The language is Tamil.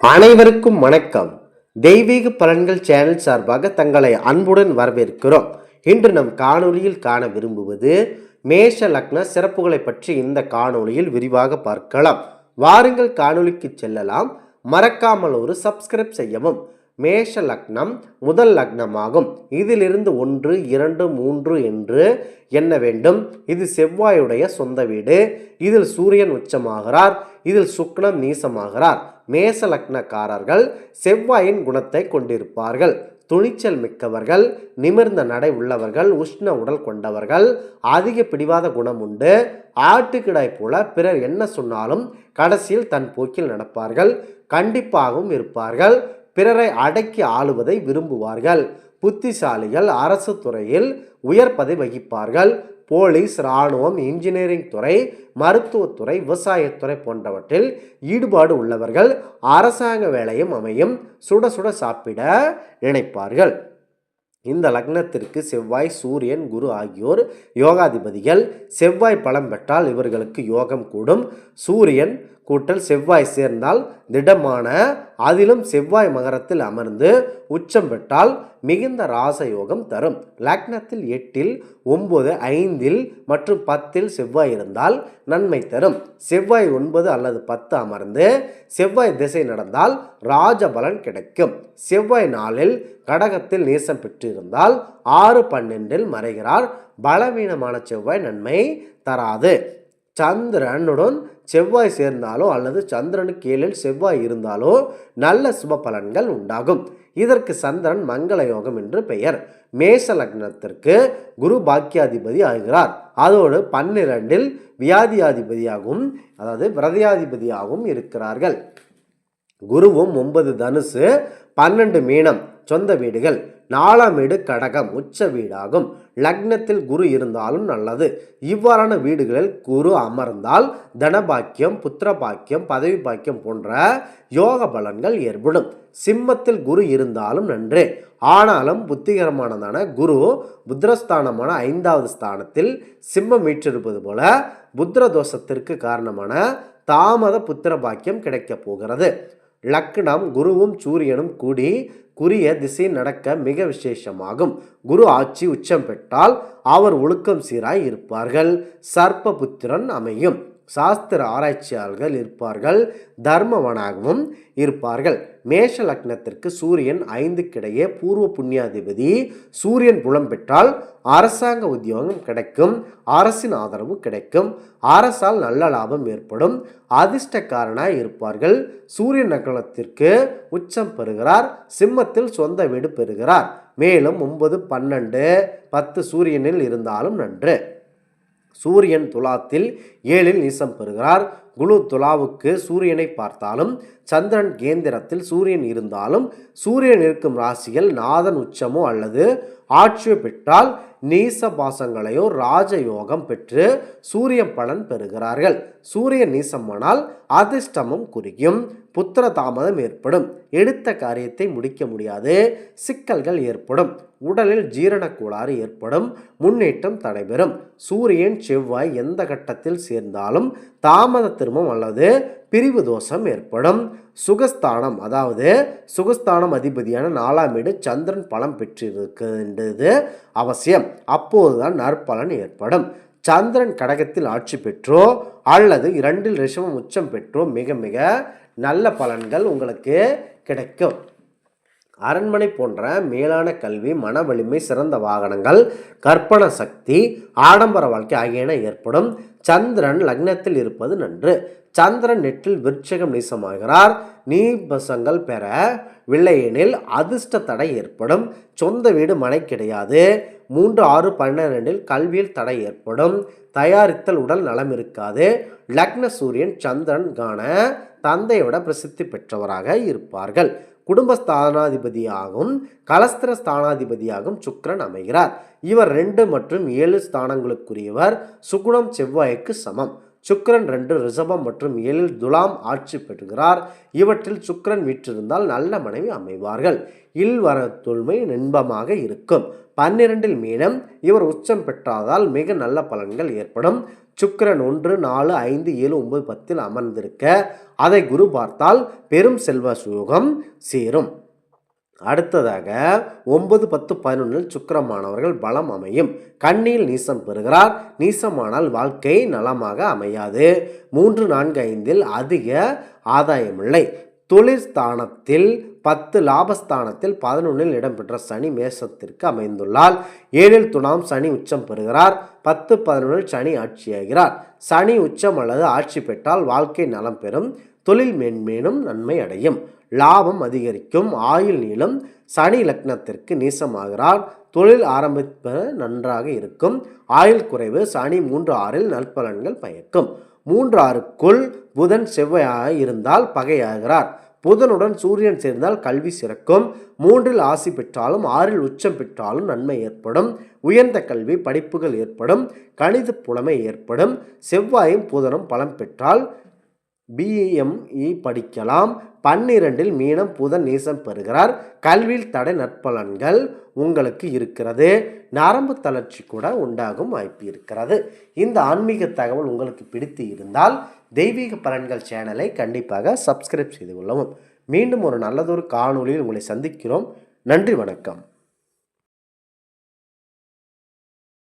அனைவருக்கும் வணக்கம். தெய்வீக பலன்கள் சேனல் சார்பாக தங்களை அன்புடன் வரவேற்கிறோம். இன்று நம் காணொலியில் காண விரும்புவது மேஷ லக்ன சிறப்புகளை பற்றி இந்த காணொளியில் விரிவாக பார்க்கலாம். வாருங்கள் காணொலிக்கு செல்லலாம். மறக்காமல் ஒரு சப்ஸ்கிரைப் செய்யவும் மேஷ லக்னம் முதல் லக்னமாகும். இதிலிருந்து ஒன்று இரண்டு மூன்று என்று எண்ண வேண்டும். இது செவ்வாயுடைய சொந்த வீடு. இதில் சூரியன் உச்சமாகிறார். இதில் சுக்னம் நீசமாகிறார். மேச லக்னக்காரர்கள் செவ்வாயின் குணத்தை கொண்டிருப்பார்கள். துணிச்சல் மிக்கவர்கள் நிமிர்ந்த நடை உள்ளவர்கள் உஷ்ண உடல் கொண்டவர்கள் அதிக பிடிவாத குணம் உண்டு. ஆட்டுக்கிடாய் போல பிறர் என்ன சொன்னாலும் கடைசியில் தன் போக்கில் நடப்பார்கள். கண்டிப்பாகவும் இருப்பார்கள். பிறரை அடக்கி ஆளுவதை விரும்புவார்கள். புத்திசாலிகள் அரசு துறையில் உயர் பதவி வகிப்பார்கள். போலீஸ் இராணுவம் இன்ஜினியரிங் துறை மருத்துவத்துறை விவசாயத்துறை போன்றவற்றில் ஈடுபாடு உள்ளவர்கள் அரசாங்க வேலையும் அமையும். சுட சுட சாப்பிட நினைப்பார்கள் இந்த லக்னத்திற்கு செவ்வாய் சூரியன் குரு ஆகியோர் யோகாதிபதிகள். செவ்வாய் பலம் பெற்றால் இவர்களுக்கு யோகம் கூடும். சூரியன் கூட்டல் செவ்வாய் சேர்ந்தால் திடமான அதிலும் செவ்வாய் மகரத்தில் அமர்ந்து உச்சம் பெற்றால் மிகுந்த ராசயோகம் தரும். லக்னத்தில் எட்டில் ஒன்பது ஐந்தில் மற்றும் பத்தில் செவ்வாய் இருந்தால் நன்மை தரும். செவ்வாய் ஒன்பது அல்லது பத்து அமர்ந்து செவ்வாய் திசை நடந்தால் ராஜபலன் கிடைக்கும். செவ்வாய் நாளில் கடகத்தில் நேசம் பெற்றிருந்தால் ஆறு பன்னெண்டில் மறைகிறார். பலவீனமான செவ்வாய் நன்மை தராது. சந்திரனுடன் செவ்வாய் சேர்ந்தாலோ அல்லது சந்திரன் கீழில் செவ்வாய் இருந்தாலோ நல்ல சுப பலன்கள் உண்டாகும். இதற்கு சந்திரன் மங்கள யோகம் என்று பெயர். மேச லக்னத்திற்கு குரு பாக்கியாதிபதி ஆகிறார். அதோடு பன்னிரண்டில் வியாதியாதிபதியாகவும் அதாவது விரதியாதிபதியாகவும் இருக்கிறார்கள். குருவும் ஒன்பது தனுசு பன்னெண்டு மீனம் சொந்த வீடுகள். நாலாம் வீடு கடகம் உச்ச வீடாகும். லக்னத்தில் குரு இருந்தாலும் நல்லது. இவ்வாறான வீடுகளில் குரு அமர்ந்தால் தனபாக்கியம் புத்திர பாக்கியம் பதவி பாக்கியம் போன்ற யோக பலன்கள் ஏற்படும். சிம்மத்தில் குரு இருந்தாலும் நன்று. ஆனாலும் புத்திகரமானதான குரு புத்திரஸ்தானமான ஐந்தாவது ஸ்தானத்தில் சிம்மம் வீற்றிருப்பது போல புத்திர தோஷத்திற்கு காரணமான தாமத புத்திர பாக்கியம் கிடைக்கப் போகிறது. லக்னம் குருவும் சூரியனும் கூடி குறிய திசை நடக்க மிக விசேஷமாகும். குரு ஆட்சி உச்சம் பெற்றால் அவர் ஒழுக்கம் சீராய் இருப்பார்கள். சர்ப்ப புத்திரன் அமையும். சாஸ்திர ஆராய்ச்சியாளர்கள் இருப்பார்கள் தர்மவனாகவும் இருப்பார்கள். மேஷ லக்னத்திற்கு சூரியன் ஐந்துக்கிடையே பூர்வ புண்ணியாதிபதி. சூரியன் புலம் பெற்றால் அரசாங்க உத்தியோகம் கிடைக்கும் அரசின் ஆதரவு கிடைக்கும் அரசால் நல்ல லாபம் ஏற்படும் அதிர்ஷ்டக்காரனாய் இருப்பார்கள். சூரியன் நகலத்திற்கு உச்சம் பெறுகிறார் சிம்மத்தில் சொந்த வீடு பெறுகிறார். மேலும் ஒன்பது பன்னெண்டு பத்து சூரியனில் இருந்தாலும் நன்று. சூரியன் துலாத்தில் ஏழில் நீசம் பெறுகிறார். குழு துலாவுக்கு சூரியனை பார்த்தாலும் சந்திரன் கேந்திரத்தில் சூரியன் இருந்தாலும் சூரியன் இருக்கும் ராசியில் நாதன் உச்சமோ அல்லது ஆட்சியோ பெற்றால் நீச பாசங்களையோ ராஜயோகம் பெற்று சூரிய பலன் பெறுகிறார்கள். சூரிய நீசமானால் அதிர்ஷ்டமும் குறியும் புத்திர தாமதம் ஏற்படும். எடுத்த காரியத்தை முடிக்க முடியாது சிக்கல்கள் ஏற்படும். உடலில் ஜீரண கோளாறு ஏற்படும் முன்னேற்றம் தடைபெறும். சூரியன் செவ்வாய் எந்த கட்டத்தில் சேர்ந்தாலும் தாமதத்திற்கு திருமம் அல்லது பிரிவு தோஷம் ஏற்படும். சுகஸ்தானம் அதாவது சுகஸ்தானம் அதிபதியான நாலாம் வீடு சந்திரன் பலம் பெற்றிருக்கின்றது. அவசியம். அப்போதுதான் நற்பலன் ஏற்படும். சந்திரன் கடகத்தில் ஆட்சி பெற்றோ அல்லது இரண்டில் ரிஷமம் உச்சம் பெற்றோ மிக மிக நல்ல பலன்கள் உங்களுக்கு கிடைக்கும். அரண்மனை போன்ற மேலான கல்வி மன வலிமை சிறந்த வாகனங்கள் கற்பன சக்தி ஆடம்பர வாழ்க்கை ஆகியன ஏற்படும். சந்திரன் லக்னத்தில் இருப்பது நன்று. சந்திரன் நெற்றில் விருட்சகம் நீசமாகிறார். நீபசங்கள் பெற வில்லையெனில் அதிர்ஷ்ட தடை ஏற்படும். சொந்த வீடு மனை கிடையாது. மூன்று ஆறு பன்னிரெண்டில் கல்வியில் தடை ஏற்படும். தயாரித்தல் உடல் நலம் இருக்காது. லக்ன சூரியன் சந்திரன் காண தந்தையோட பிரசித்தி பெற்றவராக இருப்பார்கள். குடும்ப ஸ்தானாதிபதியாகவும் கலஸ்திர ஸ்தானாதிபதியாகவும் சுக்ரன் அமைகிறார். இவர் ரெண்டு மற்றும் ஏழு ஸ்தானங்களுக்குரியவர். சுகுணம் செவ்வாய்க்கு சமம். சுக்கரன் ரெண்டு ரிஷபம் மற்றும் ஏழில் துலாம் ஆட்சி பெறுகிறார் இவற்றில் சுக்கரன் வீற்றிருந்தால் நல்ல மனைவி அமைவார்கள். இல்வர தொல்மை இன்பமாக இருக்கும். பன்னிரண்டில் மீனம் இவர் உச்சம் பெற்றாதால் மிக நல்ல பலன்கள் ஏற்படும். சுக்கிரன் ஒன்று நாலு ஐந்து ஏழு ஒன்பது பத்தில் அமர்ந்திருக்க அதை குரு பார்த்தால் பெரும் செல்வ சுயோகம் சேரும். அடுத்ததாக ஒன்பது பத்து பதினொன்றில் சுக்கரமானவர்கள் பலம் அமையும். கண்ணியில் நீசம் பெறுகிறார். நீசமானால் வாழ்க்கை நலமாக அமையாது. மூன்று நான்கு ஐந்தில் அதிக ஆதாயமில்லை. தொழிற்ஸ்தானத்தில் பத்து லாபஸ்தானத்தில் பதினொன்றில் இடம்பெற்ற சனி மேசத்திற்கு அமைந்துள்ளார். ஏழில் துணாம் சனி உச்சம் பெறுகிறார். பத்து பதினொன்றில் சனி ஆட்சியாகிறார். சனி உச்சம் அல்லது ஆட்சி பெற்றால் வாழ்க்கை நலம் பெறும். தொழில் மேன்மேலும் நன்மை அடையும். லாபம் அதிகரிக்கும். ஆயுள் நீளம். சனி லக்னத்திற்கு நீசமாகிறார். தொழில் ஆரம்பிப்ப நன்றாக இருக்கும். ஆயுள் குறைவு. சனி மூன்று ஆறில் நற்பலன்கள் பயக்கும். மூன்று ஆறுக்குள் புதன் செவ்வாயாக இருந்தால் பகையாகிறார். புதனுடன் சூரியன் சேர்ந்தால் கல்வி சிறக்கும். மூன்றில் ஆசி பெற்றாலும் ஆறில் உச்சம் பெற்றாலும் நன்மை ஏற்படும். உயர்ந்த கல்வி படிப்புகள் ஏற்படும். கணித புலமை ஏற்படும். செவ்வாயும் புதனும் பலம் பெற்றால் பிஎம்இ படிக்கலாம். பன்னிரண்டில் மீனம் புதன் நீசம் பெறுகிறார். கல்வியில் தடை நற்பலன்கள் உங்களுக்கு இருக்கிறது. நரம்பு தளர்ச்சி கூட உண்டாகும் வாய்ப்பு இருக்கிறது. இந்த ஆன்மீக தகவல் உங்களுக்கு பிடித்து இருந்தால் தெய்வீக பலன்கள் சேனலை கண்டிப்பாக சப்ஸ்கிரைப் செய்து கொள்ளவும். மீண்டும் ஒரு நல்லதொரு காணொளியில் உங்களை சந்திக்கிறோம். நன்றி வணக்கம்.